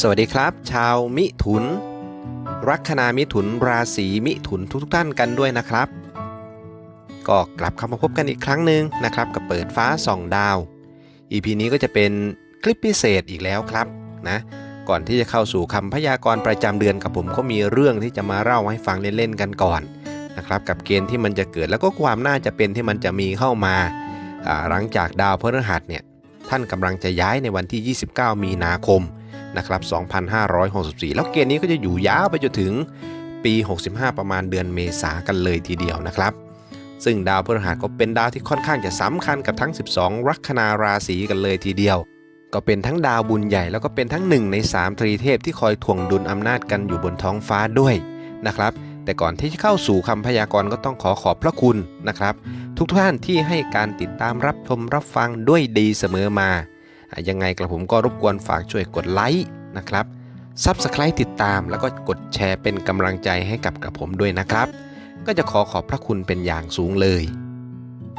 สวัสดีครับ ชาวมิถุน ลัคนามิถุนราศีมิถุนทุกๆท่านกันด้วยนะครับ ก็กลับเข้ามาพบกันอีกครั้งหนึ่งนะครับ กับเปิดฟ้าส่องดาว EP นี้ก็จะเป็นคลิปพิเศษอีกแล้วครับนะก่อนที่จะเข้าสู่คำพยากรณ์ประจำเดือนกับผมก็มีเรื่องที่จะมาเล่าให้ฟังเล่นๆกันก่อนนะครับกับเกณฑ์ที่มันจะเกิดแล้วก็ความน่าจะเป็นที่มันจะมีเข้ามาอ่าหลังจากดาวพฤหัสเนี่ยท่านกำลังจะย้ายในวันที่ 29 มีนาคม นะครับ 2564 แล้วเกณฑ์นี้ก็จะอยู่ยาวไปจนถึงปี 65 ประมาณเดือนเมษากันเลยทีเดียวนะครับ ซึ่งดาวพฤหัสก็เป็นดาวที่ค่อนข้างจะสำคัญกับทั้ง 12 ลัคนาราศีกันเลยทีเดียว ก็เป็นทั้งดาวบุญใหญ่แล้วก็เป็นทั้งหนึ่งใน 3 ตรีเทพที่คอยถ่วงดุลอำนาจกันอยู่บนท้องฟ้าด้วยนะครับแต่ก่อนที่จะเข้าสู่คำพยากรณ์ก็ต้องขอขอบพระคุณนะครับ ทุกท่านที่ให้การติดตามรับชมรับฟังด้วยดีเสมอมา ยังไงกระผมก็รบกวนฝากช่วยกดไลค์นะครับ Subscribe ติดตาม แล้วก็กดแชร์เป็นกำลังใจให้กับกระผมด้วยนะครับ ก็จะขอขอบพระคุณเป็นอย่างสูงเลย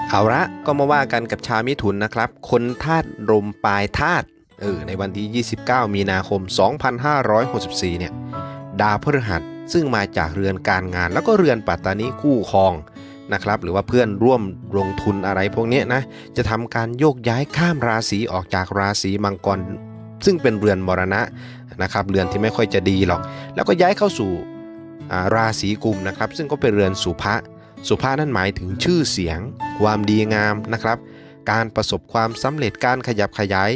เอาละก็มาว่ากันกับชาวมิถุนนะครับ คนธาตุลมปลายธาตุเออในวันที่ 29 มีนาคม 2564 เนี่ย ดาวพฤหัสซึ่งมาจากเรือนการงานแล้วก็เรือนปัตตานีคู่ครอง นะครับหรือว่าเพื่อนร่วมลงทุนอะไรพวกนี้นะจะทำการโยกย้ายข้ามราศีออกจากราศีมังกร ซึ่งเป็นเรือนมรณะนะครับเรือนที่ไม่ค่อยจะดีหรอก แล้วก็ย้ายเข้าสู่ราศีกุมนะครับ ซึ่งก็เป็นเรือนสุภะสุภะนั่นหมายถึงชื่อเสียง ความดีงามนะครับ การประสบความสำเร็จการขยับขยาย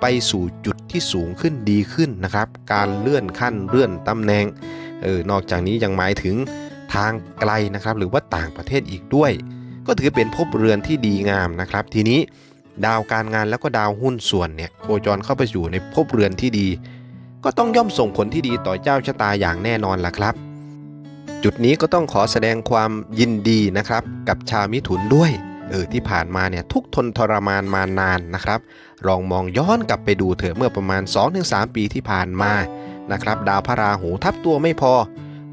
ไปสู่จุดที่สูงขึ้นดีขึ้นนะครับ การเลื่อนขั้นเลื่อนตำแหน่งเออนอกจากนี้ยังหมายถึง ทางไกลนะครับ หรือว่าต่างประเทศอีกด้วย ก็ถือเป็นภพเรือนที่ดีงามนะครับ ทีนี้ดาวการงานแล้วก็ดาวหุ้นส่วนเนี่ยโคจรเข้าไปอยู่ในภพเรือนที่ดี ก็ต้องย่อมส่งผลที่ดีต่อเจ้าชะตาอย่างแน่นอนล่ะครับ จุดนี้ก็ต้องขอแสดงความยินดีนะครับ กับชาวมิถุนด้วยเออที่ผ่านมาเนี่ยทุกทนทรมานมานานนะครับลองมองย้อนกลับไปดูเถอะเมื่อประมาณ 2-3 ปีที่ผ่านมานะครับ ดาวพระราหูทับตัวไม่พอ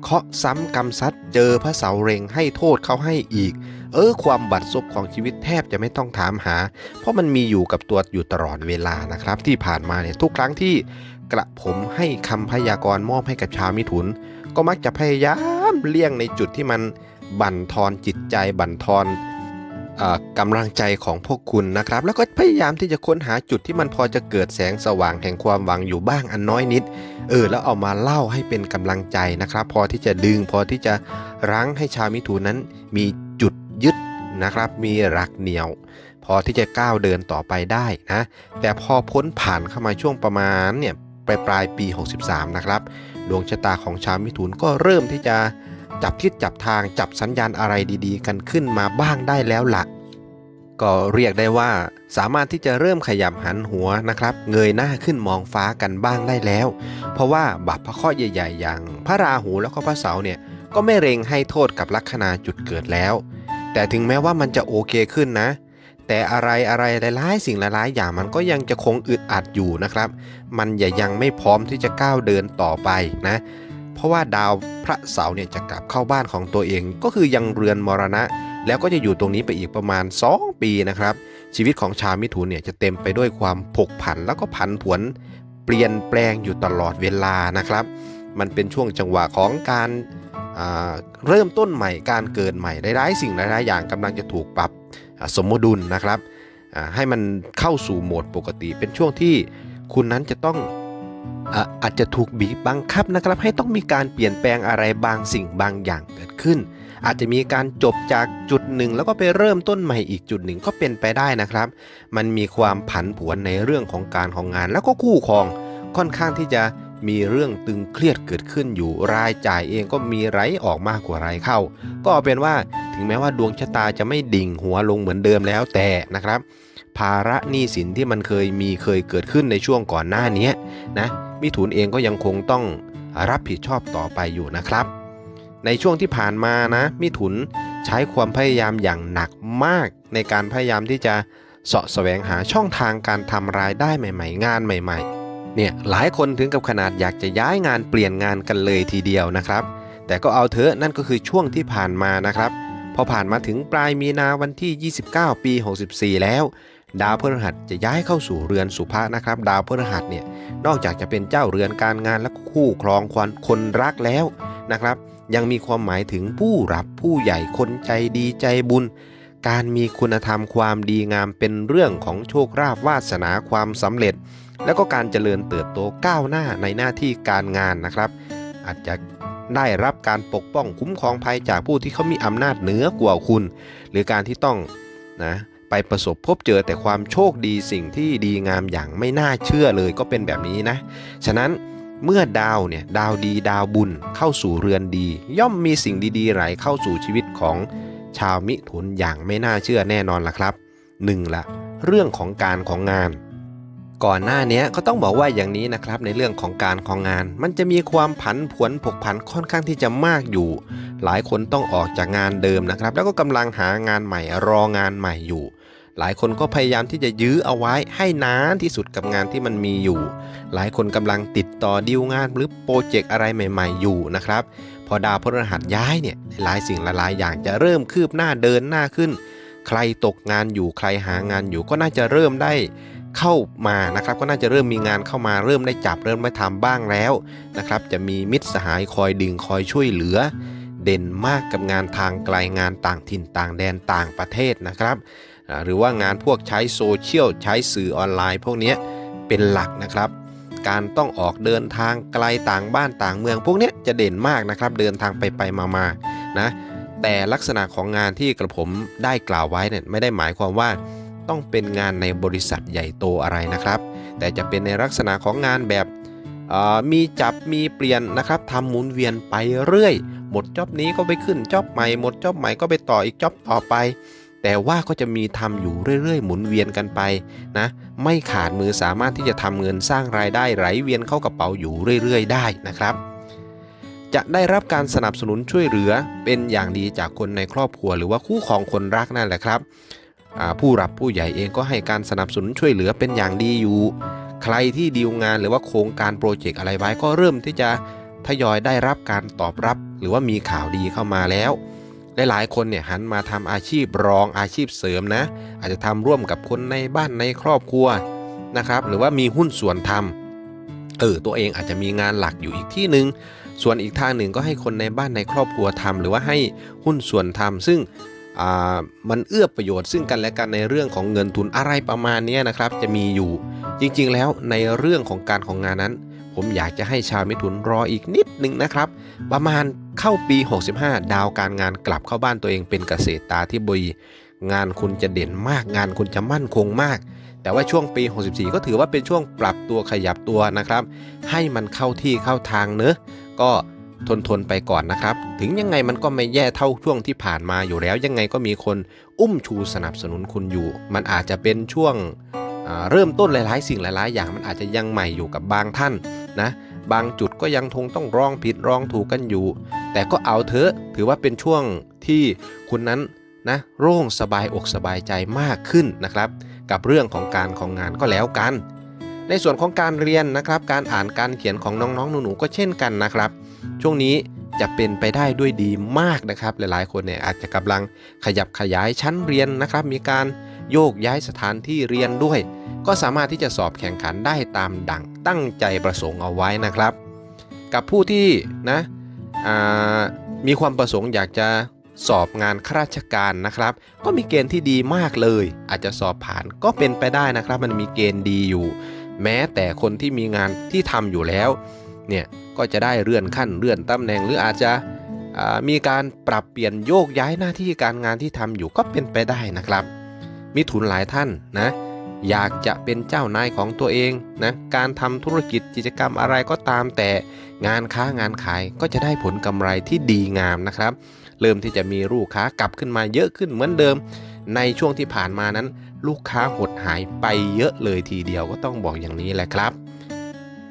เคาะซ้ำกำซัดเจอพระเสาเร็งให้โทษเขาให้อีก เออ ความบัดซบของชีวิตแทบจะไม่ต้องถามหา เพราะมันมีอยู่กับตัวอยู่ตลอดเวลานะครับ ที่ผ่านมาเนี่ยทุกครั้งที่กระผมให้คำพยากรณ์มอบให้กับชาวมิถุน ก็มักจะพยายามเลี่ยงในจุดที่มันบั่นทอนจิตใจบั่นทอน กำลังใจของพวกคุณนะครับ แล้วก็พยายามที่จะค้นหาจุดที่มันพอจะเกิดแสงสว่างแห่งความหวังอยู่บ้างอันน้อยนิด เออ แล้วเอามาเล่าให้เป็นกำลังใจนะครับ พอที่จะดึงพอที่จะรั้งให้ชาวมิถุนนั้น มีจุดยึดนะครับ มีหลักเหนียว พอที่จะก้าวเดินต่อไปได้นะแต่พอพ้นผ่านเข้ามาช่วงประมาณเนี่ยปลายปลายปี 63 นะครับ ดวงชะตาของชาวมิถุนก็เริ่มที่จะ จับทิศจับทางจับสัญญาณอะไรดีๆ กันขึ้นมาบ้างได้แล้วละก็เรียกได้ว่า สามารถที่จะเริ่มขยับหันหัวนะครับ เงยหน้าขึ้นมองฟ้ากันบ้างได้แล้ว เพราะว่าบัพพระเคราะห์ใหญ่ๆ อย่าง พระราหูแล้วก็พระเสาร์เนี่ยก็ไม่เร็งให้โทษกับลัคนาจุดเกิดแล้ว แต่ถึงแม้ว่ามันจะโอเคขึ้นนะ แต่อะไรอะไรหลายๆสิ่งหลายๆอย่างมันก็ยังจะคงอึดอัดอยู่นะครับ มันอย่ายังไม่พร้อมที่จะก้าวเดินต่อไปนะ เพราะว่าดาวพระเสาร์เนี่ยจะกลับเข้าบ้านของตัวเอง ก็คือยังเรือนมรณะ แล้วก็จะอยู่ตรงนี้ไปอีกประมาณ 2 ปีนะครับ ชีวิตของชาวมิถุนเนี่ยจะเต็มไปด้วยความผกผันแล้วก็ผันผวนเปลี่ยนแปลงอยู่ตลอดเวลานะครับ มันเป็นช่วงจังหวะของการาเริ่มต้นใหม่การเกิดใหม่หลายๆสิ่งหลายๆอย่างกำลังจะถูกปรับสมดุลนะครับให้มันเข้าสู่โหมดปกติ เป็นช่วงที่คุณนั้นจะต้อง อาจจะถูกบีบบังคับนะครับให้ต้องมีการเปลี่ยนแปลงอะไรบางสิ่งบางอย่างเกิดขึ้น อาจจะมีการจบจากจุดหนึ่ง แล้วก็ไปเริ่มต้นใหม่อีกจุดหนึ่งก็เป็นไปได้นะครับ มันมีความผันผวนในเรื่องของการของงาน แล้วก็คู่ครองค่อนข้างที่จะมีเรื่องตึงเครียดเกิดขึ้นอยู่รายจ่ายเองก็มีไหลออกมากกว่าไรเข้า ก็เอาเป็นว่าถึงแม้ว่าดวงชะตาจะไม่ดิ่งหัวลงเหมือนเดิมแล้วแต่นะครับ ภาระหนี้สินที่มันเคยมีเคยเกิดขึ้นในช่วงก่อนหน้านี้นะมิถุนเองก็ยังคงต้องรับผิดชอบต่อไปอยู่นะครับ ในช่วงที่ผ่านมานะ มิถุนใช้ความพยายามอย่างหนักมาก ในการพยายามที่จะเสาะแสวงหาช่องทางการทำรายได้ใหม่ ๆ งานใหม่ ๆ เนี่ยหลายคนถึงกับขนาดอยากจะย้ายงานเปลี่ยนงานกันเลยทีเดียวนะครับ แต่ก็เอาเถอะนั่นก็คือช่วงที่ผ่านมานะครับพอผ่านมาถึงปลายมีนาวันที่ 29 ปี 64 แล้ว ดาวพฤหัสจะย้ายเข้าสู่เรือนสุภะนะครับ ดาวพฤหัสเนี่ยนอกจากจะเป็นเจ้าเรือนการงานและคู่ครองคนคนรักแล้วนะครับ ยังมีความหมายถึงผู้รับผู้ใหญ่คนใจดีใจบุญ การมีคุณธรรมความดีงามเป็นเรื่องของโชคราภวาสนาความสำเร็จ แล้วก็การเจริญเติบโตก้าวหน้าในหน้าที่การงานนะครับ อาจจะได้รับการปกป้องคุ้มครองภัยจากผู้ที่เขามีอำนาจเหนือกว่าคุณ หรือการที่ต้องนะ ไปประสบพบเจอแต่ความโชคดีสิ่งที่ดีงามอย่างไม่น่าเชื่อเลยก็เป็นแบบนี้นะ ฉะนั้นเมื่อดาวเนี่ยดาวดีดาวบุญเข้าสู่เรือนดี ย่อมมีสิ่งดีๆไหลเข้าสู่ชีวิตของชาวมิถุนอย่างไม่น่าเชื่อแน่นอนล่ะครับหนึ่งละเรื่องของการของงาน ก่อนหน้านี้ก็ต้องบอกว่าอย่างนี้นะครับในเรื่องของการของงาน มันจะมีความผันผวนผกผันค่อนข้างที่จะมากอยู่ หลายคนต้องออกจากงานเดิมนะครับ แล้วก็กำลังหางานใหม่รองานใหม่อยู่ หลายคนก็พยายามที่จะยื้อเอาไว้ให้นานที่สุดกับงานที่มันมีอยู่ หลายคนกำลังติดต่อดีลงานหรือโปรเจกต์อะไรใหม่ ๆ อยู่นะครับ พอดาวพฤหัสย้ายเนี่ยหลายสิ่งหลายๆอย่างจะเริ่มคืบหน้าเดินหน้าขึ้น ใครตกงานอยู่ใครหางานอยู่ก็น่าจะเริ่มได้เข้ามานะครับก็น่าจะเริ่มมีงานเข้ามาเริ่มได้จับเริ่มได้ทำบ้างแล้วนะครับจะมีมิตรสหายคอยดึงคอยช่วยเหลือ เด่นมากกับงานทางไกลงานต่างถิ่นต่างแดนต่างประเทศนะครับ หรือว่างานพวกใช้โซเชียลใช้สื่อออนไลน์ พวกนี้เป็นหลักนะครับ การต้องออกเดินทางไกลต่างบ้านต่างเมือง พวกนี้จะเด่นมากนะครับ เดินทางไปไปมามานะแต่ลักษณะของงานที่กระผมได้กล่าวไว้เนี่ยไม่ได้หมายความว่าต้องเป็นงานในบริษัทใหญ่โตอะไรนะครับ แต่จะเป็นในลักษณะของงานแบบมีจับมีเปลี่ยนนะครับทำหมุนเวียนไปเรื่อย หมดจ็อบนี้ก็ไปขึ้นจ็อบใหม่หมดจ็อบใหม่ก็ไปต่ออีกจ็อบต่อไป แต่ว่าก็จะมีทำอยู่เรื่อยๆ หมุนเวียนกันไปนะไม่ขาดมือสามารถที่จะทำเงินสร้างรายได้ไหลเวียนเข้ากระเป๋าอยู่เรื่อยๆ ได้นะครับ จะได้รับการสนับสนุนช่วยเหลือเป็นอย่างดีจากคนในครอบครัว หรือว่าคู่ของคนรักนั่นแหละครับผู้รับผู้ใหญ่เองก็ให้การสนับสนุนช่วยเหลือเป็นอย่างดีอยู่ ใครที่ดีลงานหรือว่าโครงการโปรเจกต์อะไรไว้ก็เริ่มที่จะทยอยได้รับการตอบรับ หรือว่ามีข่าวดีเข้ามาแล้ว หลายๆคนเนี่ยหันมาทำอาชีพรองอาชีพเสริมนะ อาจจะทำร่วมกับคนในบ้านในครอบครัวนะครับ หรือว่ามีหุ้นส่วนทำเออตัวเองอาจจะมีงานหลักอยู่อีกที่หนึ่งส่วนอีกทางหนึ่งก็ให้คนในบ้านในครอบครัวทำหรือว่าให้หุ้นส่วนทำซึ่งอ่ามันเอื้อประโยชน์ซึ่งกันและกันในเรื่องของเงินทุนอะไรประมาณนี้นะครับ จะมีอยู่จริงๆแล้วในเรื่องของการของงานนั้น ผมอยากจะให้ชาวมิถุนรออีกนิดหนึ่งนะครับ ประมาณเข้าปี 65 ดาวการงานกลับเข้าบ้านตัวเองเป็นเกษตรตาที่บีงานคุณจะเด่นมากงานคุณจะมั่นคงมาก แต่ว่าช่วงปี 64 ก็ถือว่าเป็นช่วงปรับตัวขยับตัวนะครับ ให้มันเข้าที่เข้าทางเนอะก็ทนทนไปก่อนนะครับ ถึงยังไงมันก็ไม่แย่เท่าช่วงที่ผ่านมาอยู่แล้ว ยังไงก็มีคนอุ้มชูสนับสนุนคุณอยู่ มันอาจจะเป็นช่วง เริ่มต้นหลาย ๆ สิ่งหลาย ๆ อย่างมันอาจจะยังใหม่อยู่กับบางท่านนะบางจุดก็ยังคงต้องร้องผิดร้องถูกกันอยู่ แต่ก็เอาเถอะถือว่าเป็นช่วงที่คุณนั้นนะโล่งสบายอกสบายใจมากขึ้นนะครับ กับเรื่องของการของงานก็แล้วกัน ในส่วนของการเรียนนะครับ การอ่านการเขียนของน้องๆหนูๆก็เช่นกันนะครับ ช่วงนี้จะเป็นไปได้ด้วยดีมากนะครับ หลายๆ คนเนี่ยอาจจะกำลังขยับขยายชั้นเรียนนะครับ มีการ โยกย้ายสถานที่เรียนด้วย ก็สามารถที่จะสอบแข่งขันได้ตามดังตั้งใจประสงค์เอาไว้นะครับ กับผู้ที่นะมีความประสงค์อยากจะสอบงานข้าราชการนะครับ ก็มีเกณฑ์ที่ดีมากเลย อาจจะสอบผ่านก็เป็นไปได้นะครับ มันมีเกณฑ์ดีอยู่ แม้แต่คนที่มีงานที่ทำอยู่แล้วเนี่ยก็จะได้เลื่อนขั้นเลื่อนตำแหน่งหรืออาจจะมีการปรับเปลี่ยนโยกย้ายหน้าที่การงานที่ทำอยู่ก็เป็นไปได้นะครับ มีทุนหลายท่านนะอยากจะเป็นเจ้านายของตัวเองนะการทำธุรกิจกิจกรรมอะไรก็ตามแต่งานค้างานขายก็จะได้ผลกำไรที่ดีงามนะครับ เริ่มที่จะมีลูกค้ากลับขึ้นมาเยอะขึ้นเหมือนเดิม ในช่วงที่ผ่านมานั้น ลูกค้าหดหายไปเยอะเลยทีเดียวก็ต้องบอกอย่างนี้แหละครับ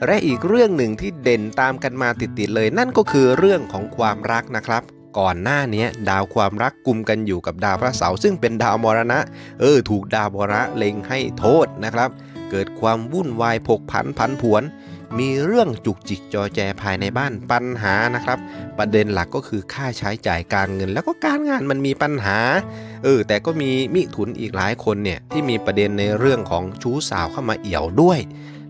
และอีกเรื่องหนึ่งที่เด่นตามกันมาติดๆเลย นั่นก็คือเรื่องของความรักนะครับ ก่อนหน้านี้ดาวความรักกลุ่มกันอยู่กับดาวพระเสาร์ซึ่งเป็นดาวมรณะ เออ ถูกดาวมรณะเล็งให้โทษนะครับเเกิดความวุ่นวายผกผันผันผวน มีเรื่องจุกจิกจอแจภายในบ้านปัญหานะครับ ประเด็นหลักก็คือค่าใช้จ่ายการเงิน แล้วก็การงานมันมีปัญหา เออ แต่ก็มีมิถุนอีกหลายคนเนี่ยที่มีประเด็นในเรื่องของชู้สาวเข้ามาเอี่ยวด้วย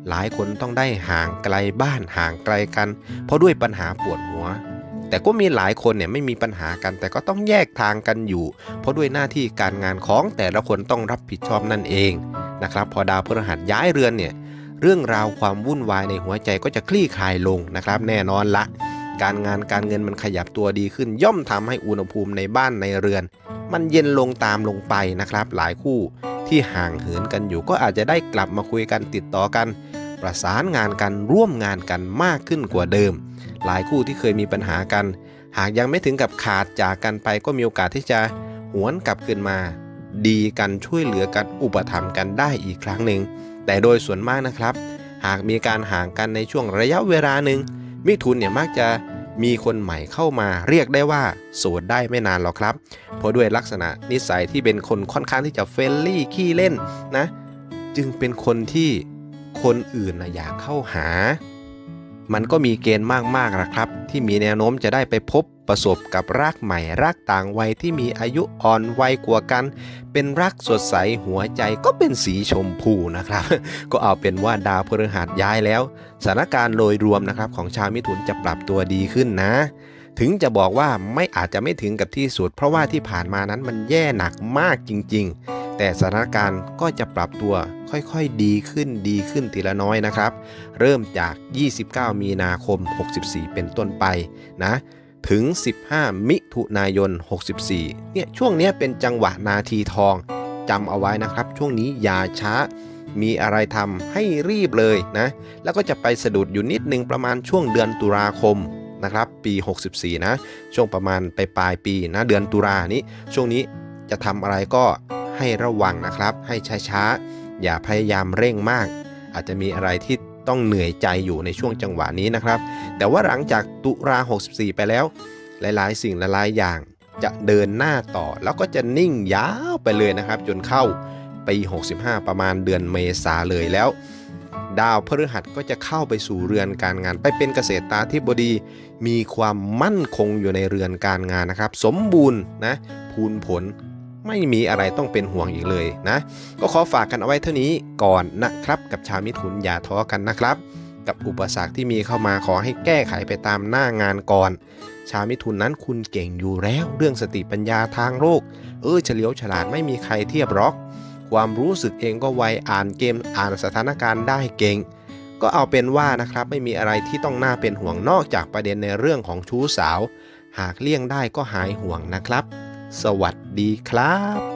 หลายคนต้องได้ห่างไกลบ้านห่างไกลกัน เพราะด้วยปัญหาปวดหัว แต่ก็มีหลายคนเนี่ยไม่มีปัญหากัน แต่ก็ต้องแยกทางกันอยู่ เพราะด้วยหน้าที่การงานของแต่ละคนต้องรับผิดชอบนั่นเองนะครับพอดาวพฤหัสย้ายเรือนเนี่ยเรื่องราวความวุ่นวายในหัวใจก็จะคลี่คลายลงนะครับ แน่นอนละการงานการเงินมันขยับตัวดีขึ้น ย่อมทำให้อุณหภูมิในบ้านในเรือน มันเย็นลงตามลงไปนะครับ หลายคู่ที่ห่างเหินกันอยู่ ก็อาจจะได้กลับมาคุยกันติดต่อกัน ประสานงานกันร่วมงานกันมากขึ้นกว่าเดิม หลายคู่ที่เคยมีปัญหากัน หากยังไม่ถึงกับขาดจากกันไปก็มีโอกาสที่จะหวนกลับคืนมา ดีกันช่วยเหลือกันอุปถัมภ์กันได้อีกครั้งหนึ่ง แต่โดยส่วนมากนะครับ หากมีการห่างกันในช่วงระยะเวลาหนึ่งมิถุนเนี่ยมักจะมีคนใหม่เข้ามาเรียกได้ว่าโสดได้ไม่นานหรอกครับ เพราะด้วยลักษณะนิสัยที่เป็นคนค่อนข้างที่จะเฟรนลี่ขี้เล่นนะ จึงเป็นคนที่คนอื่นนะอยากเข้าหา มันก็มีเกณฑ์มากๆนะครับ ที่มีแนวโน้มจะได้ไปพบประสบกับรักใหม่ รักต่างวัยที่มีอายุอ่อนวัยกว่ากัน เป็นรักสดใสหัวใจก็เป็นสีชมพูนะครับ ก็เอาเป็นว่าดาวพฤหัสย้ายแล้วสถานการณ์โดยรวมนะครับของชาวมิถุนจะปรับตัวดีขึ้นนะถึงจะบอกว่าไม่อาจจะไม่ถึงกับที่สุด เพราะว่าที่ผ่านมานั้นมันแย่หนักมากจริง ๆ แต่สถานการณ์ก็จะปรับตัว ค่อยๆ ดีขึ้นดีขึ้นทีละน้อยนะครับ เริ่มจาก 29 มีนาคม 64 เป็นต้นไปนะถึง 15 มิถุนายน 64 เนี่ยช่วงนี้เป็นจังหวะนาทีทองจำเอาไว้นะครับ ช่วงนี้อย่าช้า มีอะไรทำให้รีบเลยนะ แล้วก็จะไปสะดุดอยู่นิดนึงประมาณช่วงเดือนตุลาคมนะครับ ปี 64 นะ ช่วงประมาณไปปลายปีนะเดือนตุลานี้ ช่วงนี้จะทำอะไรก็ให้ระวังนะครับ ให้ช้าๆ อย่าพยายามเร่งมาก อาจจะมีอะไรที่ต้องเหนื่อยใจอยู่ในช่วงจังหวะนี้นะครับ แต่ว่าหลังจากตุลา64 ไปแล้ว หลายๆ สิ่งหลายๆอย่างจะเดินหน้าต่อ แล้วก็จะนิ่งยาวไปเลยนะครับ จนเข้าปี65 ประมาณเดือนเมษาเลยแล้ว ดาวพฤหัสก็จะเข้าไปสู่เรือนการงาน ไปเป็นเกษตราธิบดี มีความมั่นคงอยู่ในเรือนการงานนะครับ สมบูรณ์นะพูนผล ไม่มีอะไรต้องเป็นห่วงอีกเลยนะ ก็ขอฝากกันเอาไว้เท่านี้ก่อนนะครับ กับชาวมิถุนอย่าท้อกันนะครับ กับอุปสรรคที่มีเข้ามาขอให้แก้ไขไปตามหน้างานก่อน ชาวมิถุนนั้นคุณเก่งอยู่แล้ว เรื่องสติปัญญาทางโลกเออเฉลียวฉลาดไม่มีใครเทียบหรอก ความรู้สึกเองก็ไวอ่านเกมอ่านสถานการณ์ได้เก่งก็เอาเป็นว่านะครับไม่มีอะไรที่ต้องน่าเป็นห่วงนอกจากประเด็นในเรื่องของชู้สาว หากเลี่ยงได้ก็หายห่วงนะครับ สวัสดีครับ